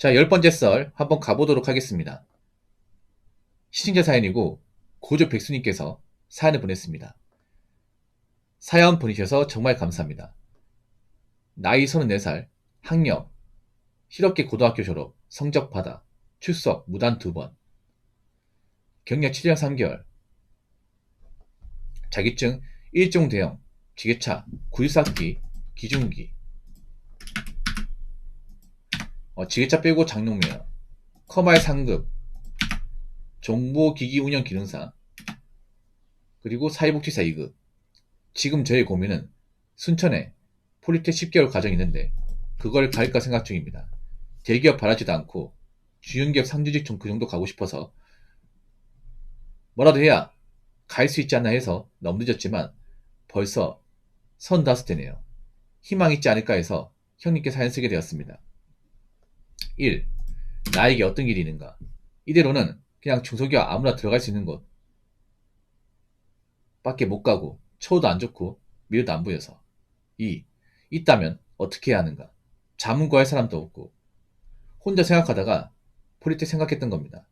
자, 열 번째 썰 한번 가보도록 하겠습니다. 시청자 사연이고 고조 백수님께서 사연을 보냈습니다. 사연 보내셔서 정말 감사합니다. 나이 34살, 학력, 실업계 고등학교 졸업, 성적 받아, 출석, 무단 두 번, 경력 7년 3개월, 자격증 1종 대형, 지게차, 구유사기, 기중기, 어, 지게차 빼고 장롱매어, 커마의 상급, 정보기기 운영 기능사, 그리고 사회복지사 2급. 지금 저의 고민은 순천에 폴리텍 10개월 과정이 있는데 그걸 갈까 생각 중입니다. 대기업 바라지도 않고 주연기업 상주직 좀 그 정도 가고 싶어서 뭐라도 해야 갈 수 있지 않나 해서 너무 늦었지만 벌써 35대네요. 희망 있지 않을까 해서 형님께 사연 쓰게 되었습니다. 1. 나에게 어떤 길이 있는가? 이대로는 그냥 중소기업 아무나 들어갈 수 있는 곳 밖에 못 가고 처우도 안 좋고 미래도 안 보여서 2. 있다면 어떻게 해야 하는가? 자문 구할 사람도 없고 혼자 생각하다가 폴리텍 생각했던 겁니다.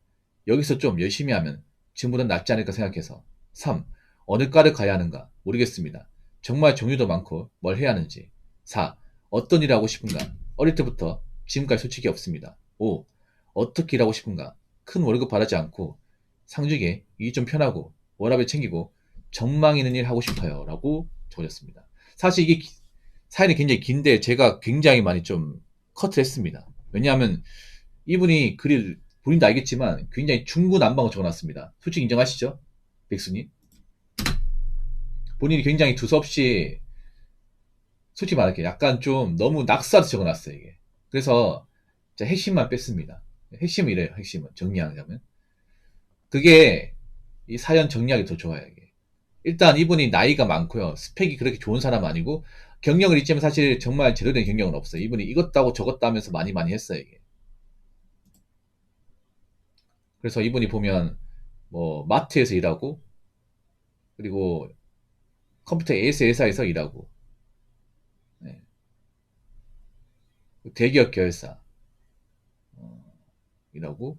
여기서 좀 열심히 하면 지금보다 낫지 않을까 생각해서 3. 어느 과를 가야 하는가? 모르겠습니다. 정말 종류도 많고 뭘 해야 하는지 4. 어떤 일을 하고 싶은가? 어릴 때부터 지금까지 솔직히 없습니다. 5. 어떻게 일하고 싶은가? 큰 월급 바라지 않고 상중에 일이 좀 편하고 워라밸 챙기고 정망 있는 일 하고 싶어요. 라고 적어졌습니다. 사실 이게 사연이 굉장히 긴데 제가 굉장히 많이 좀 커트를 했습니다. 왜냐하면 이분이 글을 본인도 알겠지만 굉장히 중구난방을 적어놨습니다. 솔직히 인정하시죠? 백수님? 본인이 굉장히 두서없이 솔직히 말할게요. 약간 좀 너무 낙사도 적어놨어요, 이게. 그래서 핵심만 뺐습니다. 핵심은 이래요, 핵심은. 정리하자면. 그게 이 사연 정리하기 더 좋아요, 이게. 일단 이분이 나이가 많고요. 스펙이 그렇게 좋은 사람 아니고 경력을 있지만 사실 정말 제대로 된 경력은 없어요. 이분이 이것도 저것도 하면서 많이 많이 했어요, 이게. 그래서 이분이 보면 뭐 마트에서 일하고 그리고 컴퓨터 AS 회사에서 일하고 네. 대기업 계열사 어, 일하고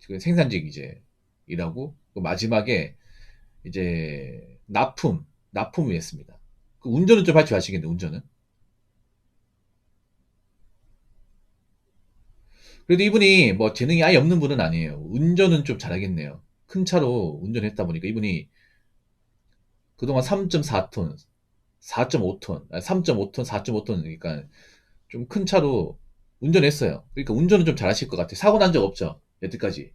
지금 생산직 이제 일하고 마지막에 이제 납품 납품을 했습니다. 그 운전은 좀할줄 아시겠네 운전은 그래도 이분이 뭐 재능이 아예 없는 분은 아니에요. 운전은 좀 잘하겠네요. 큰 차로 운전했다 보니까 이분이 그동안 3.4톤, 4.5톤, 3.5톤, 4.5톤, 그러니까 좀 큰 차로 운전했어요. 그러니까 운전은 좀 잘하실 것 같아요. 사고 난 적 없죠. 여태까지.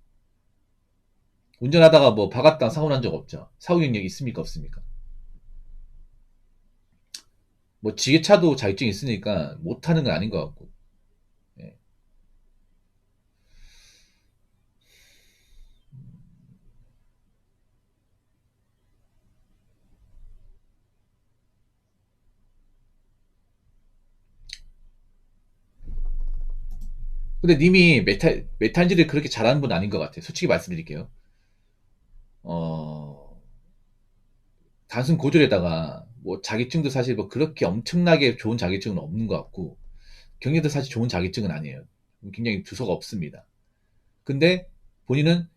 운전하다가 뭐 박았다 사고 난 적 없죠. 사고 경력이 있습니까? 없습니까? 뭐 지게차도 자격증이 있으니까 못하는 건 아닌 것 같고. 근데 님이 메탈, 메탈질을 그렇게 잘하는 분 아닌 것 같아요. 솔직히 말씀드릴게요. 어, 단순 고졸에다가 뭐 자격증도 사실 뭐 그렇게 엄청나게 좋은 자격증은 없는 것 같고 경력도 사실 좋은 자격증은 아니에요. 굉장히 두서가 없습니다. 근데 본인은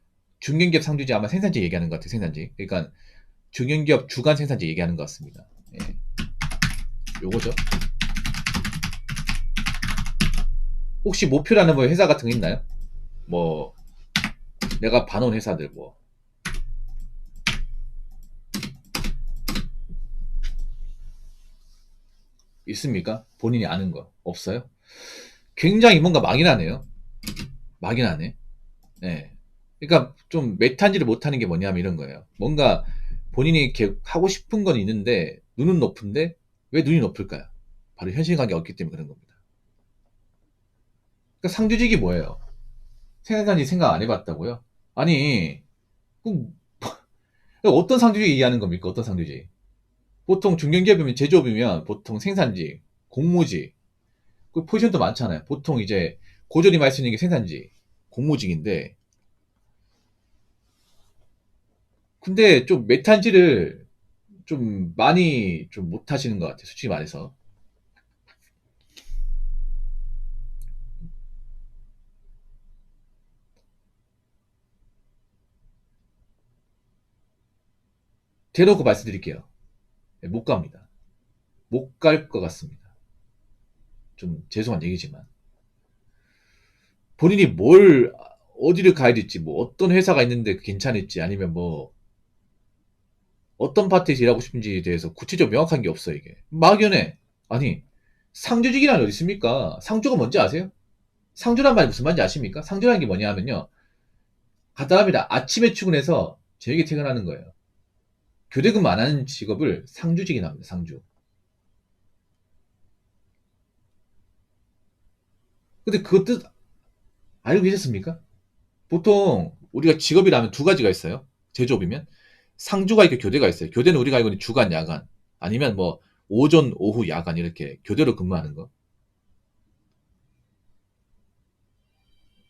중견기업 상주지 아마 생산지 얘기하는 것 같아요. 생산지. 그러니까 중견기업 주간 생산지 얘기하는 것 같습니다. 예. 요거죠. 혹시 목표라는 뭐 회사 같은 거 있나요? 뭐 내가 반원 회사들 뭐 있습니까? 본인이 아는 거 없어요? 굉장히 뭔가 막연하네요. 막연하네. 네. 그러니까 좀 메탄지를 못하는 게 뭐냐면 이런 거예요. 뭔가 본인이 하고 싶은 건 있는데 눈은 높은데 왜 눈이 높을까요? 바로 현실감이 없기 때문에 그런 겁니다. 그러니까 상주직이 뭐예요? 생각한지 생각 안 해봤다고요? 아니, 그, 어떤 상주직 얘기하는 겁니까? 어떤 상주직? 보통 중견기업이면 제조업이면 보통 생산직, 공모직, 그 포지션도 많잖아요. 보통 이제 고졸이 말수 있는 게 생산직, 공모직인데, 근데 좀 메탄지를 좀 많이 좀 못하시는 것 같아요. 솔직히 말해서. 대놓고 말씀드릴게요. 네, 못 갑니다. 못 갈 것 같습니다. 좀 죄송한 얘기지만. 본인이 뭘, 어디를 가야 될지, 뭐, 어떤 회사가 있는데 괜찮을지, 아니면 뭐, 어떤 파트에서 일하고 싶은지에 대해서 구체적으로 명확한 게 없어요, 이게. 막연해. 아니, 상조직이란 어디 있습니까? 상조가 뭔지 아세요? 상조란 말이 무슨 말인지 아십니까? 상조라는 게 뭐냐 하면요. 간단합니다. 아침에 출근해서 저녁에 퇴근하는 거예요. 교대 근무 안 하는 직업을 상주직이라 합니다. 상주. 근데 그것 뜻 알고 계셨습니까? 보통 우리가 직업이라면 두 가지가 있어요. 제조업이면 상주가 있고 교대가 있어요. 교대는 우리가 알고 있는 주간, 야간 아니면 뭐 오전, 오후, 야간 이렇게 교대로 근무하는 거.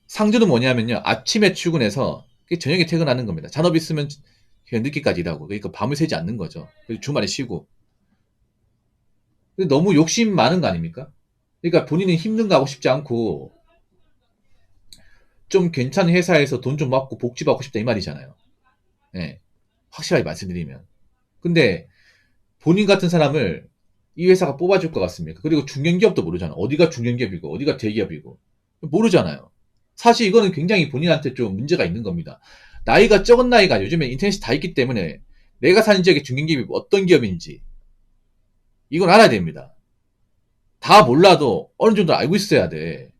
상주는 뭐냐면요. 아침에 출근해서 저녁에 퇴근하는 겁니다. 잔업 있으면 늦게까지 일하고 그러니까 밤을 새지 않는 거죠. 주말에 쉬고. 너무 욕심 많은 거 아닙니까? 그러니까 본인은 힘든 거 하고 싶지 않고 좀 괜찮은 회사에서 돈 좀 받고 복지 받고 싶다 이 말이잖아요. 네. 확실하게 말씀드리면. 근데 본인 같은 사람을 이 회사가 뽑아줄 것 같습니까? 그리고 중견기업도 모르잖아. 어디가 중견기업이고 어디가 대기업이고 모르잖아요. 사실 이거는 굉장히 본인한테 좀 문제가 있는 겁니다. 나이가 적은 나이가 요즘에 인터넷이 다 있기 때문에 내가 사는 지역의 중견기업이 어떤 기업인지 이건 알아야 됩니다. 다 몰라도 어느 정도 알고 있어야 돼.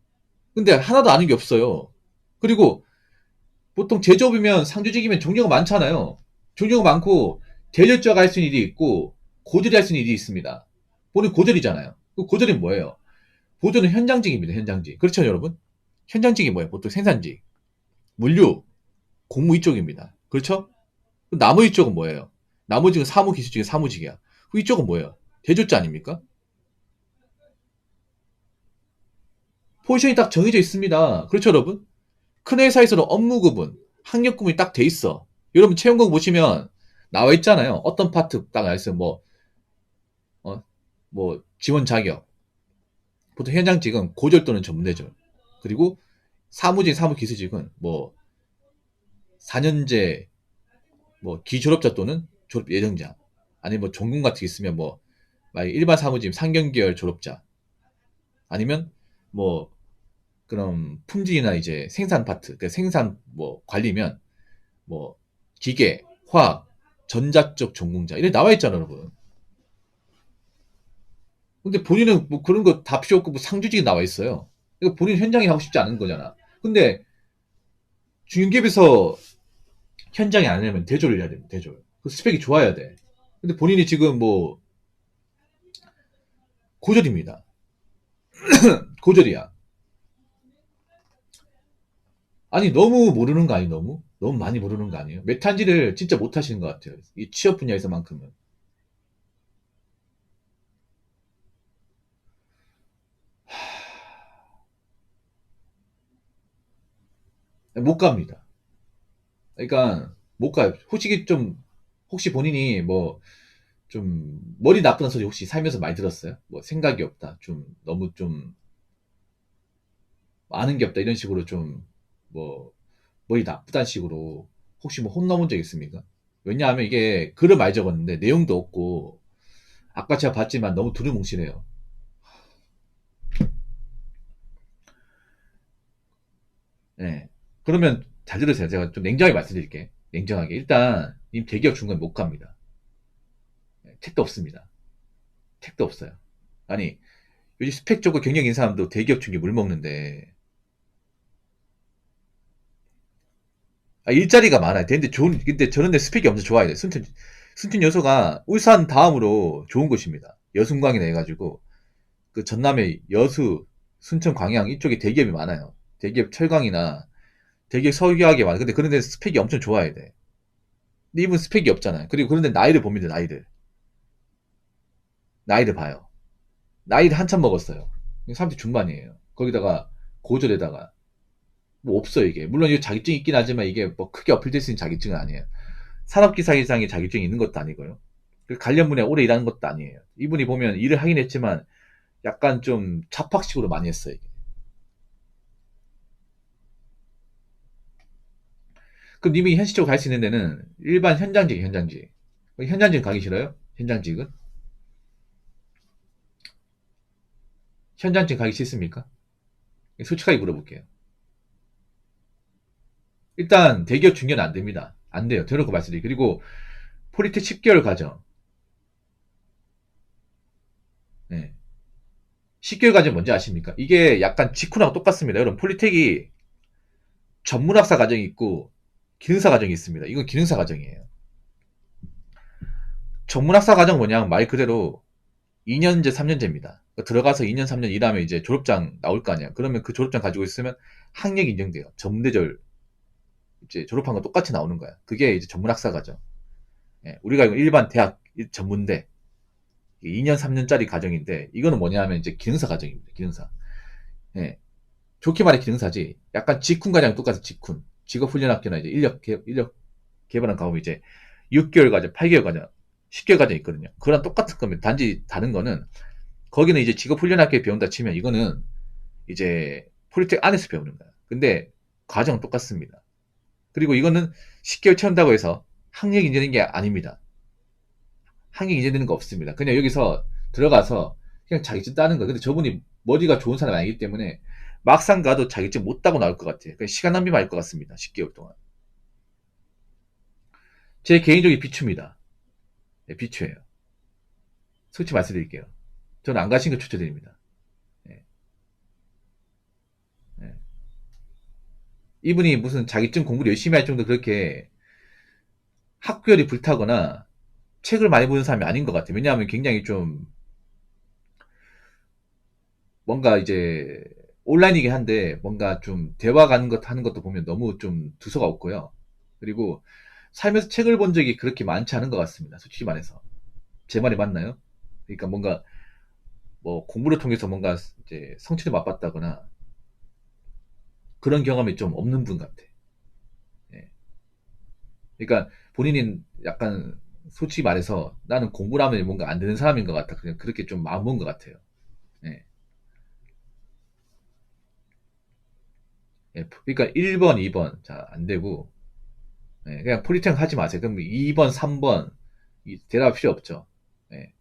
근데 하나도 아는 게 없어요. 그리고 보통 제조업이면 상주직이면 종류가 많잖아요. 종류가 많고 대절자가 할 수 있는 일이 있고 고졸이 할 수 있는 일이 있습니다. 본인 고졸이잖아요. 그 고졸이 뭐예요? 고졸은 현장직입니다. 현장직. 그렇죠 여러분? 현장직이 뭐예요? 보통 생산직, 물류, 공무 이쪽입니다. 그렇죠? 나머지 쪽은 뭐예요? 나머지는 사무기술직이 사무직이야. 그 이쪽은 뭐예요? 대조자 아닙니까? 포지션이 딱 정해져 있습니다. 그렇죠, 여러분? 큰 회사에서는 업무 구분, 학력 구분이 딱 돼 있어. 여러분 채용공 보시면 나와 있잖아요. 어떤 파트 딱 알았어요. 뭐, 어, 뭐, 지원 자격. 보통 현장 직은 고졸 또는 전문대졸. 그리고 사무직, 사무기술직은 뭐 4년제 뭐 기졸업자 또는 졸업 예정자 아니면 뭐 전공 같은 게 있으면 뭐 일반 사무직 상경계열 졸업자 아니면 뭐 그럼 품질이나 이제 생산 파트 그 생산 뭐 관리면 뭐 기계 화학 전자 쪽 전공자 이렇게 나와 있잖아 여러분 근데 본인은 뭐 그런 거 다 필요 없고 뭐 상주직이 나와 있어요 이거 본인 현장에 하고 싶지 않은 거잖아. 근데 중견기업에서 현장에 안 하면 대조를 해야 됩니다. 대조. 그 스펙이 좋아야 돼. 근데 본인이 지금 뭐 고졸입니다. 고졸이야. 아니 너무 모르는 거 아니에요? 너무? 너무 많이 모르는 거 아니에요? 메탄지를 진짜 못 하시는 것 같아요. 이 취업 분야에서만큼은. 못 갑니다. 그러니까 못 가요. 혹시 좀 혹시 본인이 뭐 좀 머리 나쁜 소리 혹시 살면서 많이 들었어요? 뭐 생각이 없다. 좀 너무 좀 아는 게 없다 이런 식으로 좀 뭐 머리 나쁘다는 식으로 혹시 뭐 혼나본 적 있습니까? 왜냐하면 이게 글을 많이 적었는데 내용도 없고 아까 제가 봤지만 너무 두루뭉실해요. 네. 그러면 잘 들으세요. 제가 좀 냉정하게 말씀드릴게. 냉정하게. 일단 님 대기업 중간 못 갑니다. 네, 택도 없습니다. 택도 없어요. 아니 요즘 스펙 좋고 경력 있는 사람도 대기업 중에 물 먹는데 아, 일자리가 많아요. 근데 좋은 근데 저런 데 스펙이 엄청 좋아야 돼. 순천 순천 여수가 울산 다음으로 좋은 곳입니다. 여순광이나 해가지고 그 전남에 여수, 순천, 광양 이쪽에 대기업이 많아요. 대기업 철강이나 되게 석유하게 많아. 근데 그런 데 스펙이 엄청 좋아야 돼. 근데 이분 스펙이 없잖아요. 그리고 그런데 나이를 봅니다, 나이를. 나이를 봐요. 나이를 한참 먹었어요. 30대 중반이에요. 거기다가 고졸에다가 뭐 없어요, 이게. 물론 이 자격증이 있긴 하지만 이게 뭐 크게 어필될 수 있는 자격증은 아니에요. 산업기사 이상의 자격증이 있는 것도 아니고요. 관련 분야에 오래 일하는 것도 아니에요. 이분이 보면 일을 하긴 했지만 약간 좀 잡학식으로 많이 했어요. 이게. 그럼 님이 현실적으로 갈 수 있는 데는 일반 현장직, 현장직. 현장직 가기 싫어요? 현장직은? 현장직 가기 싫습니까? 솔직하게 물어볼게요. 일단 대기업 중견 안 됩니다. 안 돼요. 대놓고 말씀드리 그리고 폴리텍 10개월 과정. 네. 10개월 과정 뭔지 아십니까? 이게 약간 직후랑 똑같습니다. 여러분 폴리텍이 전문학사 과정이 있고 기능사 과정이 있습니다. 이건 기능사 과정이에요. 전문학사 과정 뭐냐 말 그대로 2년제, 3년제입니다. 그러니까 들어가서 2년, 3년 일하면 이제 졸업장 나올 거 아니야. 그러면 그 졸업장 가지고 있으면 학력 인정돼요. 전대절 이제 졸업한 거 똑같이 나오는 거야. 그게 이제 전문학사 과정. 예, 우리가 이거 일반 대학 전문대 2년, 3년짜리 과정인데 이거는 뭐냐 하면 이제 기능사 과정입니다. 기능사. 예. 좋게 말해 기능사지. 약간 직훈 과정 똑같아 직훈. 직업훈련학교나 이제 인력 개, 인력 개발한 가면 이제 6개월 과정, 8개월 과정, 10개월 과정 있거든요. 그거랑 똑같은 겁니다. 단지 다른 거는 거기는 이제 직업훈련학교에 배운다 치면 이거는 이제 폴리텍 안에서 배우는 거야. 근데 과정은 똑같습니다. 그리고 이거는 10개월 채운다고 해서 학력 인정되는 게 아닙니다. 학력 인정되는 거 없습니다. 그냥 여기서 들어가서 그냥 자격증 따는 거예요. 근데 저분이 머리가 좋은 사람이 아니기 때문에 막상 가도 자격증 못 따고 나올 것 같아요. 그냥 시간 낭비 많을 것 같습니다. 10개월 동안. 제 개인적인 비추입니다. 네, 비추예요. 솔직히 말씀드릴게요. 저는 안 가신 거 추천드립니다. 네. 네. 이분이 무슨 자격증 공부를 열심히 할 정도 그렇게 학교열이 불타거나 책을 많이 보는 사람이 아닌 것 같아요. 왜냐하면 굉장히 좀 뭔가 이제 온라인이긴 한데 뭔가 좀 대화 가는 것 하는 것도 보면 너무 좀 두서가 없고요. 그리고 살면서 책을 본 적이 그렇게 많지 않은 것 같습니다. 솔직히 말해서 제 말이 맞나요? 그러니까 뭔가 뭐 공부를 통해서 뭔가 이제 성취를 맛봤다거나 그런 경험이 좀 없는 분 같아. 예. 그러니까 본인이 약간 솔직히 말해서 나는 공부를 하면 뭔가 안 되는 사람인 것 같아. 그냥 그렇게 좀 마음 먹은 것 같아요. 예. 예. 그러니까 1번, 2번. 자, 안 되고. 예. 그냥 포리텍 하지 마세요. 그럼 2번, 3번. 대답 필요 없죠. 예.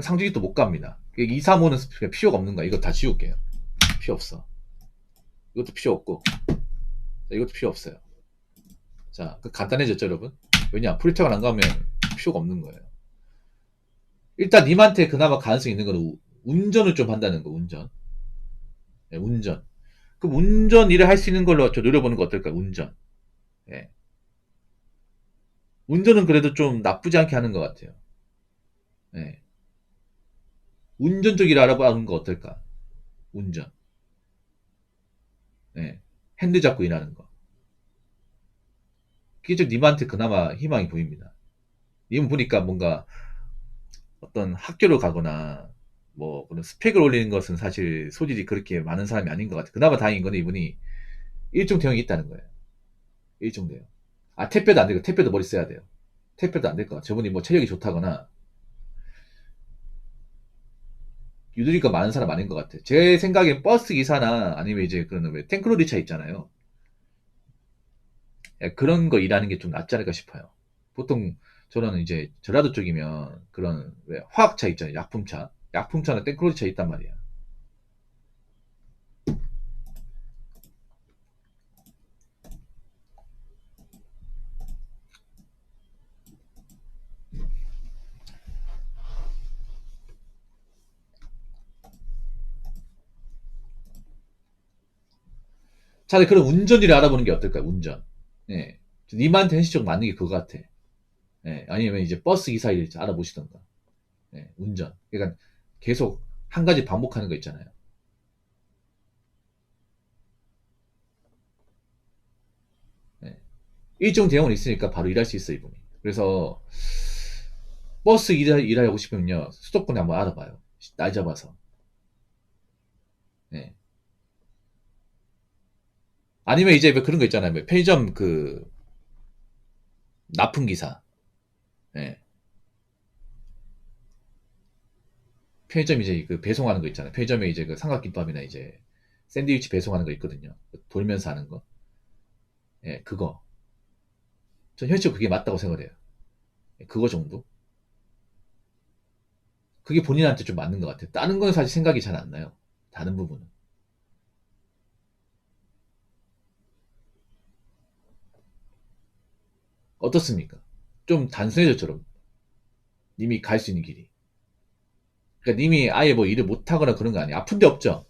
상중이 또 못 갑니다. 2, 3, 5는 필요가 없는 거야. 이거 다 지울게요. 필요 없어. 이것도 필요 없고. 이것도 필요 없어요. 자, 그 간단해졌죠, 여러분? 왜냐, 프리텍을 안 가면 필요가 없는 거예요. 일단 님한테 그나마 가능성이 있는 거는 운전을 좀 한다는 거, 운전. 네, 운전. 그럼 운전 일을 할 수 있는 걸로 저 노려보는 거 어떨까요? 운전. 예. 운전은 그래도 좀 나쁘지 않게 하는 것 같아요. 예. 운전 쪽일 알아보는 거 어떨까? 운전. 예. 핸드 잡고 일하는 거. 그게 좀 님한테 그나마 희망이 보입니다. 님 보니까 뭔가 어떤 학교를 가거나 뭐 그런 스펙을 올리는 것은 사실 소질이 그렇게 많은 사람이 아닌 것 같아요. 그나마 다행인 건 이분이 일종 대형이 있다는 거예요. 일종 대형. 아 택배도 안 되고 택배도 머리 써야 돼요. 택배도 안 될 것 같아요. 저분이 뭐 체력이 좋다거나 유두리가 많은 사람 아닌 것 같아요. 제 생각엔 버스 기사나 아니면 이제 그런 왜 탱크로리 차 있잖아요. 예, 그런 거 일하는 게 좀 낫지 않을까 싶어요. 보통 저는 이제 전라도 쪽이면 그런 왜 화학차 있잖아요. 약품차. 약품차는 땡크로리차 있단 말이야. 차라리 그런 운전일을 알아보는 게 어떨까요? 운전. 예. 님한테 현실적으로 맞는 게 그거 같아. 예. 아니면 이제 버스 기사 일 알아보시던가. 예. 운전. 그러니까 계속 한 가지 반복하는 거 있잖아요. 예. 일종 대형은 있으니까 바로 일할 수 있어, 이분이. 그래서 버스 일, 일하고 싶으면요. 수도권에 한번 알아봐요. 날 잡아서. 예. 아니면 이제 뭐 그런 거 있잖아요. 뭐 편의점 그 납품 기사. 예. 편의점 이제 그 배송하는 거 있잖아요. 편의점에 이제 그 삼각김밥이나 이제 샌드위치 배송하는 거 있거든요. 돌면서 하는 거. 예, 그거. 전 현실적으로 그게 맞다고 생각을 해요. 그거 정도? 그게 본인한테 좀 맞는 것 같아요. 다른 건 사실 생각이 잘 안 나요. 다른 부분은. 어떻습니까? 좀 단순해졌처럼. 님이 갈 수 있는 길이. 그러니까 님이 아예 뭐 일을 못하거나 그런 거 아니에요. 아픈 데 없죠?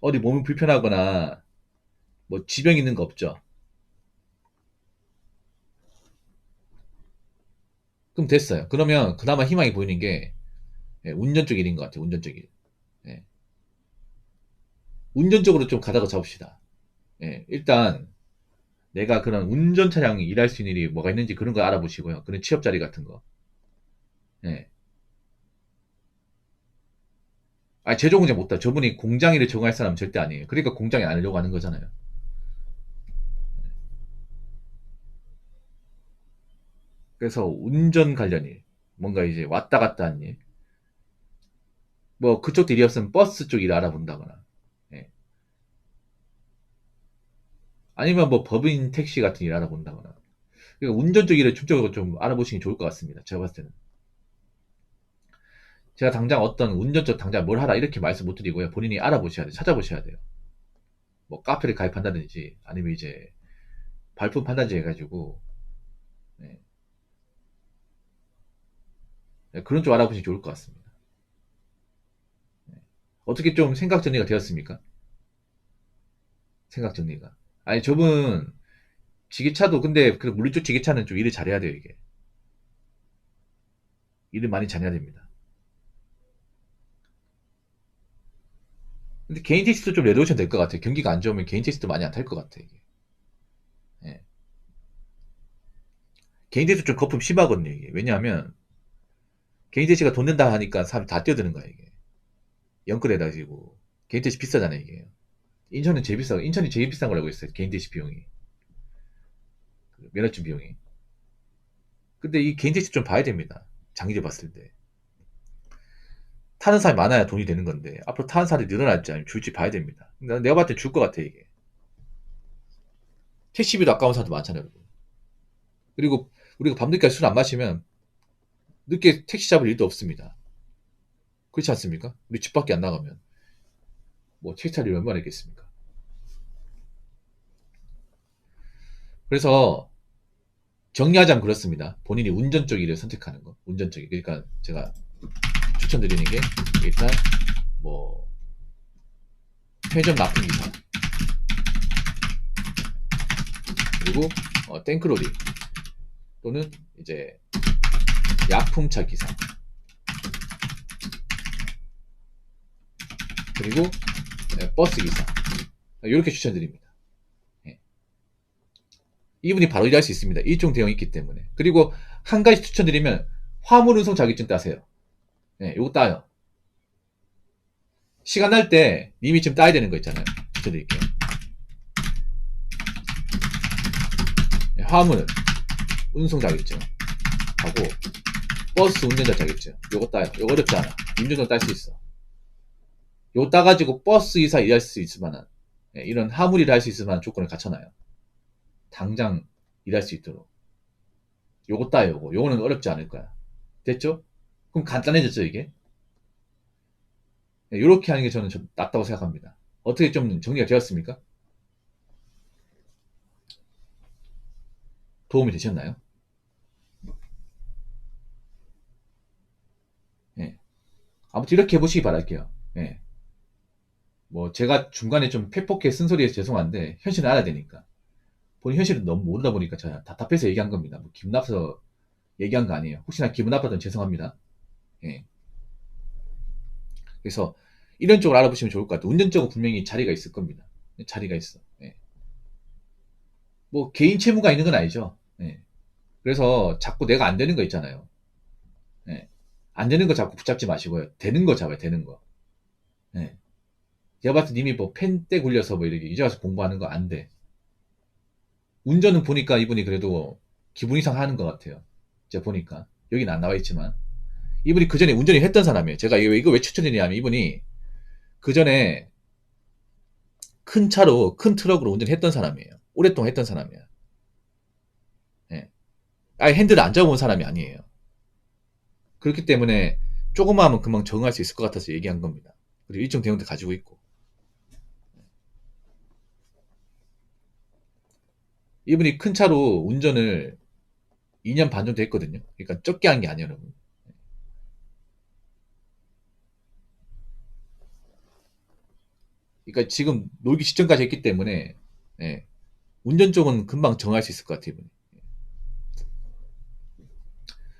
어디 몸이 불편하거나 뭐 지병 있는 거 없죠? 그럼 됐어요. 그러면 그나마 희망이 보이는 게 예, 운전 쪽 일인 것 같아요. 운전 쪽 일. 예. 운전 쪽으로 좀 가다가 잡읍시다. 예, 일단 내가 그런 운전 차량 일할 수 있는 일이 뭐가 있는지 그런 거 알아보시고요. 그런 취업 자리 같은 거. 예. 아, 제조 공장 못다. 저분이 공장 일을 적응할 사람은 절대 아니에요. 그러니까 공장에 안 하려고 하는 거잖아요. 그래서 운전 관련 일, 뭔가 이제 왔다 갔다 하는 일, 뭐 그쪽 일이었으면 버스 쪽 일 알아본다거나, 예. 아니면 뭐 법인 택시 같은 일 알아본다거나, 그러니까 운전 쪽 일을 중점적으로 좀 알아보시는 게 좋을 것 같습니다. 제가 봤을 때는. 제가 당장 어떤 운전 쪽 당장 뭘 하라 이렇게 말씀 못 드리고요. 본인이 알아보셔야 돼요. 찾아보셔야 돼요. 뭐 카페를 가입한다든지 아니면 이제 발품 판단지 해가지고 네. 네, 그런 쪽 알아보시면 좋을 것 같습니다. 네. 어떻게 좀 생각 정리가 되었습니까? 생각 정리가. 아니 저분 지게차도 근데 그 물리 쪽 지게차는 좀 일을 잘해야 돼요 이게. 일을 많이 잘해야 됩니다. 근데 개인 택시도 좀 내려오시면 될것 같아 요. 경기가 안 좋으면 개인 택시도 많이 안 탈 것 같아요. 이게. 예. 개인 택시 좀 거품 심하거든요. 이게. 왜냐하면 개인 택시가 돈 낸다 하니까 사람이 다 뛰어드는 거야 이게. 연끌에다 지고 개인 택시 비싸잖아요 이게. 인천은 제일 비싸. 인천이 제일 비싼 걸 알고 있어요. 개인 택시 비용이. 그 면허증 비용이. 근데 이 개인 택시 좀 봐야 됩니다. 장기적 봤을 때. 타는 사람이 많아야 돈이 되는 건데 앞으로 타는 사람이 늘어날지 아니면 줄지 봐야 됩니다. 내가 봤을 때 줄 것 같아 이게. 택시비도 아까운 사람도 많잖아요. 그리고 우리가 밤늦게까지 술 안 마시면 늦게 택시 잡을 일도 없습니다. 그렇지 않습니까? 우리 집 밖에 안 나가면 뭐 택시 탈일 얼마나 있겠습니까? 그래서 정리하자면 그렇습니다. 본인이 운전 쪽 일을 선택하는 거. 운전 쪽이. 그러니까 제가 추천드리는 게 일단 뭐 편의점 납품 기사 그리고 어, 탱크로리 또는 이제 약품차 기사 그리고 네, 버스 기사 이렇게 추천드립니다. 네. 이분이 바로 일할 수 있습니다. 일종 대형이 있기 때문에 그리고 한 가지 추천드리면 화물 운송 자격증 따세요. 네, 요거 따요. 시간 날 때 님이 지금 따야 되는 거 있잖아요. 추천드릴게요. 네, 화물 운송 자격증 하고 버스 운전자 자격증 요거 따요. 요거 어렵지 않아. 운전자 딸수 있어. 요거 따가지고 버스 이사 일할 수 있을 만한 네, 이런 화물 일을 할수 있을 만한 조건을 갖춰놔요. 당장 일할 수 있도록. 요거 따요, 요거. 요거는 어렵지 않을 거야. 됐죠? 그럼 간단해졌죠, 이게? 이렇게 네, 하는 게 저는 좀 낫다고 생각합니다. 어떻게 좀 정리가 되었습니까? 도움이 되셨나요? 네. 아무튼 이렇게 해보시기 바랄게요. 네. 뭐 제가 중간에 좀 페폭해 쓴소리해서 죄송한데 현실은 알아야 되니까 본인 현실은 너무 모르다 보니까 제가 답답해서 얘기한 겁니다. 뭐 기분 나빠서 얘기한 거 아니에요. 혹시나 기분 나빠든 죄송합니다. 예. 그래서 이런 쪽을 알아보시면 좋을 것 같아요. 운전 쪽은 분명히 자리가 있을 겁니다. 자리가 있어. 예. 뭐 개인 채무가 있는 건 아니죠. 예. 그래서 자꾸 내가 안 되는 거 있잖아요. 예. 안 되는 거 자꾸 붙잡지 마시고요. 되는 거 잡아요. 되는 거. 예. 제가 봤을 때 님이 뭐 펜 때 굴려서 뭐 이렇게 이제 와서 공부하는 거 안 돼. 운전은 보니까 이분이 그래도 기분 이상 하는 것 같아요. 제가 보니까. 여기는 안 나와 있지만. 이분이 그 전에 운전을 했던 사람이에요. 제가 이거 왜 추천드리냐면 이분이 그 전에 큰 차로 큰 트럭으로 운전했던 사람이에요. 오랫동안 했던 사람이에요. 예. 아예 핸들을 안 잡아본 사람이 아니에요. 그렇기 때문에 조금만 하면 금방 적응할 수 있을 것 같아서 얘기한 겁니다. 그리고 일정 대형도 가지고 있고. 이분이 큰 차로 운전을 2년 반 정도 했거든요. 그러니까 적게 한 게 아니에요, 여러분. 그러니까 지금 놀기 직전까지 했기 때문에 예, 운전 쪽은 금방 정할 수 있을 것 같아요.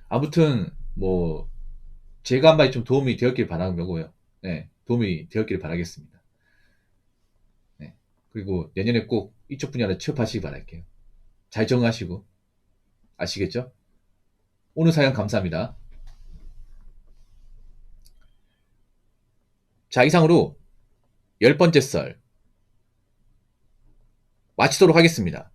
아무튼 뭐 제가 한 말이 좀 도움이 되었길 바라는 거고요. 네, 도움이 되었길 바라겠습니다. 네, 그리고 내년에 꼭 이쪽 분야를 취업하시기 바랄게요. 잘 정하시고 아시겠죠? 오늘 사연 감사합니다. 자 이상으로 열 번째 썰 마치도록 하겠습니다.